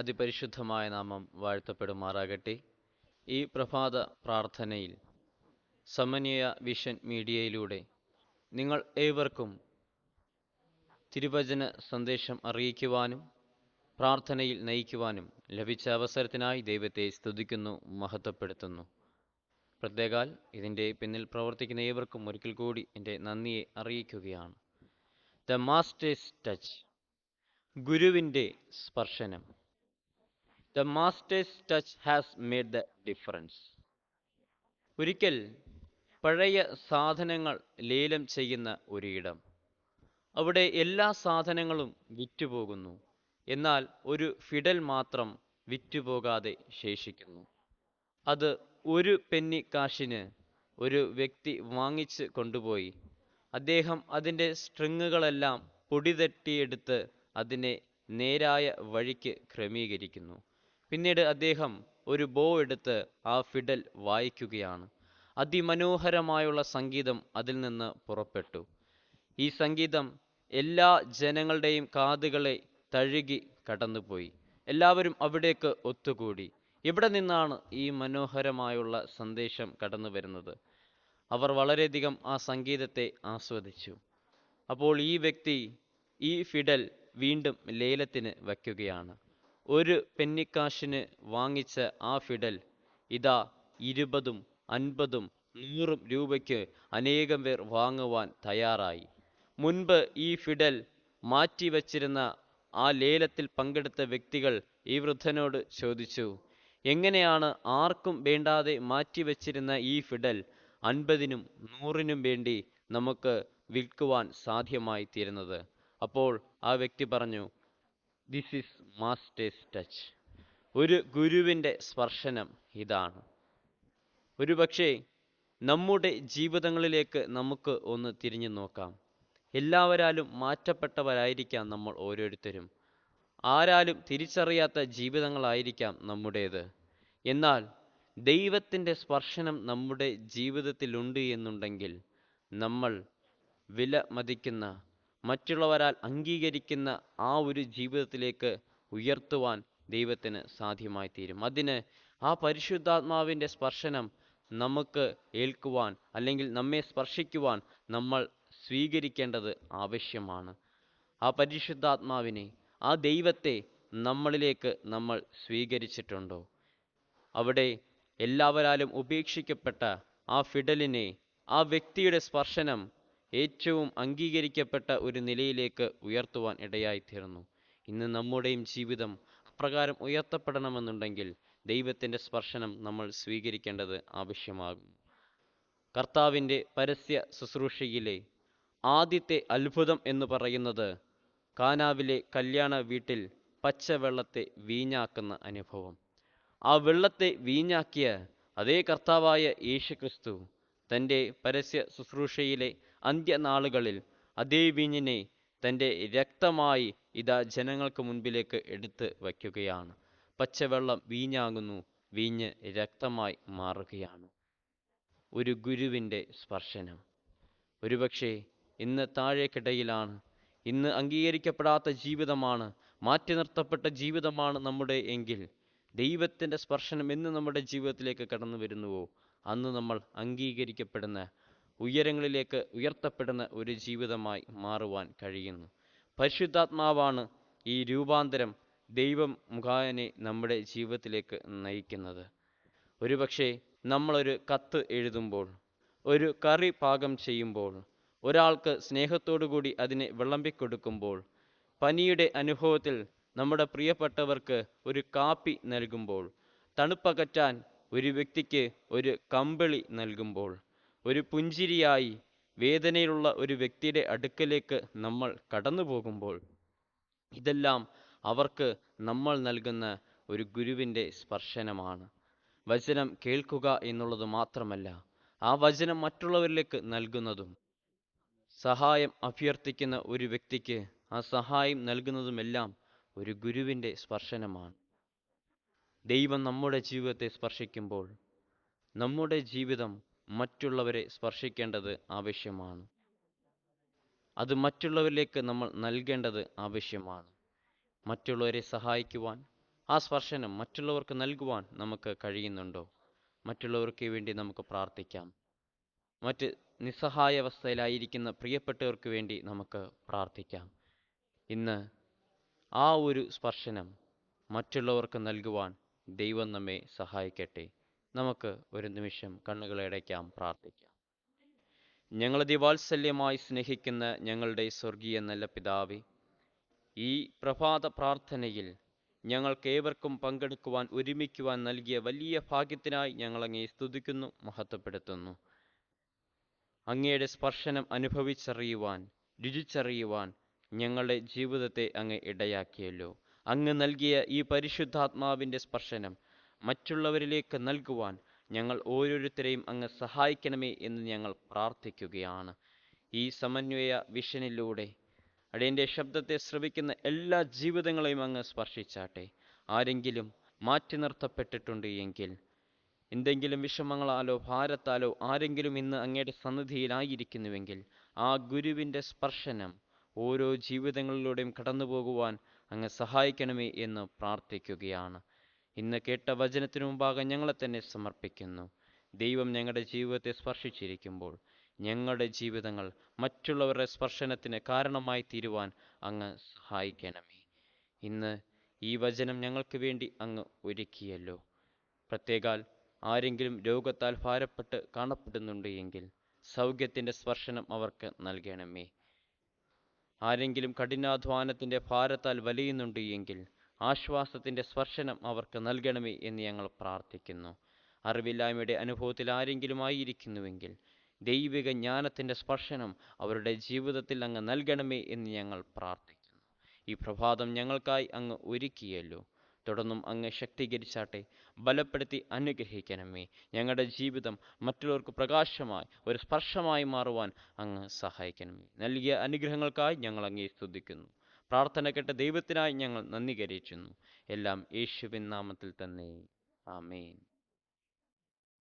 അതിപരിശുദ്ധമായ നാമം വാഴ്ത്തപ്പെടുമാറാകട്ടെ. ഈ പ്രഭാത പ്രാർത്ഥനയിൽ സമന്വയ വിഷൻ മീഡിയയിലൂടെ നിങ്ങൾ ഏവർക്കും തിരുവചന സന്ദേശം അറിയിക്കുവാനും പ്രാർത്ഥനയിൽ നയിക്കുവാനും ലഭിച്ച അവസരത്തിനായി ദൈവത്തെ സ്തുതിക്കുന്നു മഹത്വപ്പെടുത്തുന്നു. പ്രത്യേകാൽ ഇതിന്റെ പിന്നിൽ പ്രവർത്തിക്കുന്ന ഏവർക്കും ഒരിക്കൽ കൂടി എന്റെ നന്ദിയെ അറിയിക്കുകയാണ്. ദ മാസ്റ്റേഴ്സ് ടച്ച് ഗുരുവിന്റെ സ്പർശനം. The master's touch has made the difference ഒരിക്കൽ പഴയ സാധനങ്ങൾ ലേലം ചെയ്യുന്ന ഒരിടം. അവിടെ എല്ലാ സാധനങ്ങളും വിറ്റുപോകുന്നു. എന്നാൽ ഒരു ഫിഡൽ മാത്രം വിറ്റുപോകാതെ ശേഷിക്കുന്നു. അത് ഒരു പെന്നി കാശിന് ഒരു വ്യക്തി വാങ്ങിച്ച് കൊണ്ടുപോയി. അദ്ദേഹം അതിന്റെ സ്ട്രിങ്ങുകളെല്ലാം പൊടിതട്ടിയെടുത്ത് അതിനെ നേരായ വഴിക്ക് ക്രമീകരിക്കുന്നു. പിന്നീട് അദ്ദേഹം ഒരു ബോ എടുത്ത് ആ ഫിഡൽ വായിക്കുകയാണ്. അതിമനോഹരമായുള്ള സംഗീതം അതിൽ നിന്ന് പുറപ്പെട്ടു. ഈ സംഗീതം എല്ലാ ജനങ്ങളുടെയും കാതുകളെ തഴുകി കടന്നുപോയി. എല്ലാവരും അവിടേക്ക് ഒത്തുകൂടി. ഇവിടെ നിന്നാണ് ഈ മനോഹരമായുള്ള സന്ദേശം കടന്നു വരുന്നത് അവർ വളരെയധികം ആ സംഗീതത്തെ ആസ്വദിച്ചു. അപ്പോൾ ഈ വ്യക്തി ഈ ഫിഡൽ വീണ്ടും ലേലത്തിന് വയ്ക്കുകയാണ്. ഒരു പെന്നിക്കാശിന് വാങ്ങിച്ച ആ ഫിഡൽ ഇതാ ഇരുപതും അൻപതും നൂറും രൂപയ്ക്ക് അനേകം പേർ വാങ്ങുവാൻ തയ്യാറായി. മുൻപ് ഈ ഫിഡൽ മാറ്റിവച്ചിരുന്ന ആ ലേലത്തിൽ പങ്കെടുത്ത വ്യക്തികൾ ഈ വൃദ്ധനോട് ചോദിച്ചു എങ്ങനെയാണ് ആർക്കും വേണ്ടാതെ മാറ്റിവെച്ചിരുന്ന ഈ ഫിഡൽ അൻപതിനും നൂറിനും വേണ്ടി നമുക്ക് വിൽക്കുവാൻ സാധ്യമായി തീരുന്നത് അപ്പോൾ ആ വ്യക്തി പറഞ്ഞു ദിസ് ഈസ് മാസ്റ്റേഴ്സ് ടച്ച് ഒരു ഗുരുവിന്റെ സ്പർശനം ഇതാണ്. ഒരുപക്ഷേ നമ്മുടെ ജീവിതങ്ങളിലേക്ക് നമുക്ക് ഒന്ന് തിരിഞ്ഞു നോക്കാം. എല്ലാവരാലും മാറ്റപ്പെട്ടവരായിരിക്കാം നമ്മൾ ഓരോരുത്തരും. ആരാലും തിരിച്ചറിയാത്ത ജീവിതങ്ങളായിരിക്കാം നമ്മുടേത്. എന്നാൽ ദൈവത്തിന്റെ സ്പർശനം നമ്മുടെ ജീവിതത്തിലുണ്ട് എന്നുണ്ടെങ്കിൽ നമ്മൾ വില മതിക്കുന്ന മറ്റുള്ളവരാൽ അംഗീകരിക്കുന്ന ആ ഒരു ജീവിതത്തിലേക്ക് ഉയർത്തുവാൻ ദൈവത്തിന് സാധ്യമായി തീരും അതിന് ആ പരിശുദ്ധാത്മാവിന്റെ സ്പർശനം നമുക്ക് ഏൽക്കുവാൻ അല്ലെങ്കിൽ നമ്മെ സ്പർശിക്കുവാൻ നമ്മൾ സ്വീകരിക്കേണ്ടത് ആവശ്യമാണ്. ആ പരിശുദ്ധാത്മാവിനെ ആ ദൈവത്തെ നമ്മളിലേക്ക് നമ്മൾ സ്വീകരിച്ചിട്ടുണ്ടോ? അവിടെ എല്ലാവരാലും ഉപേക്ഷിക്കപ്പെട്ട ആ ഫിഡലിനെ ആ വ്യക്തിയുടെ സ്പർശനം ഏറ്റവും അംഗീകരിക്കപ്പെട്ട ഒരു നിലയിലേക്ക് ഉയർത്തുവാൻ ഇടയായിത്തീർന്നു. ഇന്ന് നമ്മുടെയും ജീവിതം അപ്രകാരം ഉയർത്തപ്പെടണമെന്നുണ്ടെങ്കിൽ ദൈവത്തിന്റെ സ്പർശനം നമ്മൾ സ്വീകരിക്കേണ്ടത് ആവശ്യമാകും. കർത്താവിന്റെ പരസ്യ ശുശ്രൂഷയിലെ ആദ്യത്തെ അത്ഭുതം എന്ന് പറയുന്നത് കാനാവിലെ കല്യാണ വീട്ടിൽ പച്ചവെള്ളത്തെ വീഞ്ഞാക്കുന്ന അനുഭവം. ആ വെള്ളത്തെ വീഞ്ഞാക്കിയ അതേ കർത്താവായ യേശുക്രിസ്തു തന്റെ പരസ്യ ശുശ്രൂഷയിലെ അന്ത്യനാളുകളിൽ അതേ വീഞ്ഞിനെ തന്റെ രക്തമായി ഇതാ ജനങ്ങൾക്ക് മുൻപിലേക്ക് എടുത്ത് വയ്ക്കുകയാണ്. പച്ചവെള്ളം വീഞ്ഞാകുന്നു വീഞ്ഞ് രക്തമായി മാറുകയാണ്. ഒരു ഗുരുവിന്റെ സ്പർശനം. ഒരുപക്ഷെ ഇന്ന് താഴേക്കിടയിലാണ്. ഇന്ന് അംഗീകരിക്കപ്പെടാത്ത ജീവിതമാണ് മാറ്റി നിർത്തപ്പെട്ട ജീവിതമാണ് നമ്മുടെ എങ്കിൽ ദൈവത്തിന്റെ സ്പർശനം എന്ന് നമ്മുടെ ജീവിതത്തിലേക്ക് കടന്നു വരുന്നുവോ? അന്ന് നമ്മൾ അംഗീകരിക്കപ്പെടുന്ന ഉയരങ്ങളിലേക്ക് ഉയർത്തപ്പെടുന്ന ഒരു ജീവിതമായി മാറുവാൻ കഴിയുന്നു. പരിശുദ്ധാത്മാവാണ് ഈ രൂപാന്തരം ദൈവം മുഖായനെ നമ്മുടെ ജീവിതത്തിലേക്ക് നയിക്കുന്നത്. ഒരുപക്ഷെ നമ്മളൊരു കത്ത് എഴുതുമ്പോൾ ഒരു കറി പാകം ചെയ്യുമ്പോൾ ഒരാൾക്ക് സ്നേഹത്തോടു കൂടി അതിനെ വിളമ്പിക്കൊടുക്കുമ്പോൾ പനിയുടെ അനുഭവത്തിൽ നമ്മുടെ പ്രിയപ്പെട്ടവർക്ക് ഒരു കാപ്പി നൽകുമ്പോൾ തണുപ്പകറ്റാൻ ഒരു വ്യക്തിക്ക് ഒരു കമ്പിളി നൽകുമ്പോൾ ഒരു പുഞ്ചിരിയായി വേദനയിലുള്ള ഒരു വ്യക്തിയുടെ അടുക്കലേക്ക് നമ്മൾ കടന്നു പോകുമ്പോൾ ഇതെല്ലാം അവർക്ക് നമ്മൾ നൽകുന്ന ഒരു ഗുരുവിന്റെ സ്പർശനമാണ്. വചനം കേൾക്കുക എന്നുള്ളത് മാത്രമല്ല ആ വചനം മറ്റുള്ളവരിലേക്ക് നൽകുന്നതും സഹായം അഭ്യർത്ഥിക്കുന്ന ഒരു വ്യക്തിക്ക് ആ സഹായം നൽകുന്നതുമെല്ലാം ഒരു ഗുരുവിന്റെ സ്പർശനമാണ്. ദൈവം നമ്മുടെ ജീവിതത്തെ സ്പർശിക്കുമ്പോൾ നമ്മുടെ ജീവിതം മറ്റുള്ളവരെ സ്പർശിക്കേണ്ടത് ആവശ്യമാണ്. അത് മറ്റുള്ളവരിലേക്ക് നമ്മൾ നൽകേണ്ടത് ആവശ്യമാണ്. മറ്റുള്ളവരെ സഹായിക്കുവാൻ ആ സ്പർശനം മറ്റുള്ളവർക്ക് നൽകുവാൻ നമുക്ക് കഴിയുന്നുണ്ടോ? മറ്റുള്ളവർക്ക് വേണ്ടി നമുക്ക് പ്രാർത്ഥിക്കാം. മറ്റ് നിസ്സഹായ അവസ്ഥയിലായിരിക്കുന്ന പ്രിയപ്പെട്ടവർക്ക് വേണ്ടി നമുക്ക് പ്രാർത്ഥിക്കാം. ഇന്ന് ആ ഒരു സ്പർശനം മറ്റുള്ളവർക്ക് നൽകുവാൻ ദൈവം നമ്മെ സഹായിക്കട്ടെ. നമുക്ക് ഒരു നിമിഷം കണ്ണുകളടയ്ക്കാം പ്രാർത്ഥിക്കാം. ഞങ്ങൾ ദിവാത്സല്യമായി സ്നേഹിക്കുന്ന ഞങ്ങളുടെ സ്വർഗീയ നല്ല പിതാവി ഈ പ്രഭാത പ്രാർത്ഥനയിൽ ഞങ്ങൾക്ക് ഏവർക്കും പങ്കെടുക്കുവാൻ ഒരുമിക്കുവാൻ നൽകിയ വലിയ ഭാഗ്യത്തിനായി ഞങ്ങളങ്ങേ സ്തുതിക്കുന്നു മഹത്വപ്പെടുത്തുന്നു. അങ്ങയുടെ സ്പർശനം അനുഭവിച്ചറിയുവാൻ രുചിച്ചറിയുവാൻ ഞങ്ങളുടെ ജീവിതത്തെ അങ്ങ് ഇടയാക്കിയല്ലോ. അങ്ങ് നൽകിയ ഈ പരിശുദ്ധാത്മാവിന്റെ സ്പർശനം മറ്റുള്ളവരിലേക്ക് നൽകുവാൻ ഞങ്ങൾ ഓരോരുത്തരെയും അങ്ങ് സഹായിക്കണമേ എന്ന് ഞങ്ങൾ പ്രാർത്ഥിക്കുകയാണ്. ഈ സമന്വയ വിഷനിലൂടെ അടിയന്റെ ശബ്ദത്തെ ശ്രവിക്കുന്ന എല്ലാ ജീവിതങ്ങളെയും അങ്ങ് സ്പർശിച്ചാട്ടെ. ആരെങ്കിലും മാറ്റി നിർത്തപ്പെട്ടിട്ടുണ്ട് എങ്കിൽ എന്തെങ്കിലും വിഷമങ്ങളാലോ ഭാരത്താലോ ആരെങ്കിലും ഇന്ന് അങ്ങയുടെ സന്നിധിയിലായിരിക്കുന്നുവെങ്കിൽ ആ ഗുരുവിന്റെ സ്പർശനം ഓരോ ജീവിതങ്ങളിലൂടെയും കടന്നു പോകുവാൻ അങ്ങ് സഹായിക്കണമേ എന്ന് പ്രാർത്ഥിക്കുകയാണ്. ഇന്ന് കേട്ട വചനത്തിനു മുമ്പാകെ ഞങ്ങളെ തന്നെ സമർപ്പിക്കുന്നു. ദൈവം ഞങ്ങളുടെ ജീവിതത്തെ സ്പർശിച്ചിരിക്കുമ്പോൾ ഞങ്ങളുടെ ജീവിതങ്ങൾ മറ്റുള്ളവരുടെ സ്പർശനത്തിന് കാരണമായി തീരുവാൻ അങ്ങ് സഹായിക്കണമേ. ഇന്ന് ഈ വചനം ഞങ്ങൾക്ക് വേണ്ടി അങ്ങ് ഒരുക്കിയല്ലോ. പ്രത്യേകാൽ ആരെങ്കിലും രോഗത്താൽ ഭാരപ്പെട്ട് കാണപ്പെടുന്നുണ്ട് എങ്കിൽ സൗഖ്യത്തിന്റെ സ്പർശനം അവർക്ക് നൽകണമേ. ആരെങ്കിലും കഠിനാധ്വാനത്തിന്റെ ഭാരത്താൽ വലയുന്നുണ്ട് എങ്കിൽ ആശ്വാസത്തിന്റെ സ്പർശനം അവർക്ക് നൽകണമേ എന്ന് ഞങ്ങൾ പ്രാർത്ഥിക്കുന്നു. അറിവില്ലായ്മയുടെ അനുഭവത്തിൽ ആരെങ്കിലും ആയിരിക്കുന്നുവെങ്കിൽ ദൈവിക ജ്ഞാനത്തിന്റെ സ്പർശനം അവരുടെ ജീവിതത്തിൽ അങ്ങ് നൽകണമേ എന്ന് ഞങ്ങൾ പ്രാർത്ഥിക്കുന്നു. ഈ പ്രഭാതം ഞങ്ങൾക്കായി അങ്ങ് ഒരുക്കിയല്ലോ. തുടർന്നും അങ്ങ് ശക്തീകരിച്ചാട്ടെ. ബലപ്പെടുത്തി അനുഗ്രഹിക്കണമേ. ഞങ്ങളുടെ ജീവിതം മറ്റുള്ളവർക്ക് പ്രകാശമായി ഒരു സ്പർശമായി മാറുവാൻ അങ്ങ് സഹായിക്കണമേ. നൽകിയ അനുഗ്രഹങ്ങൾക്കായി ഞങ്ങൾ അങ്ങേ സ്തുതിക്കുന്നു. പ്രാർത്ഥന കേട്ട ദൈവത്തിനായി ഞങ്ങൾ നന്ദി കരയിച്ചുന്നു എല്ലാം യേശുവിൻ നാമത്തിൽ തന്നെ. ആമേൻ.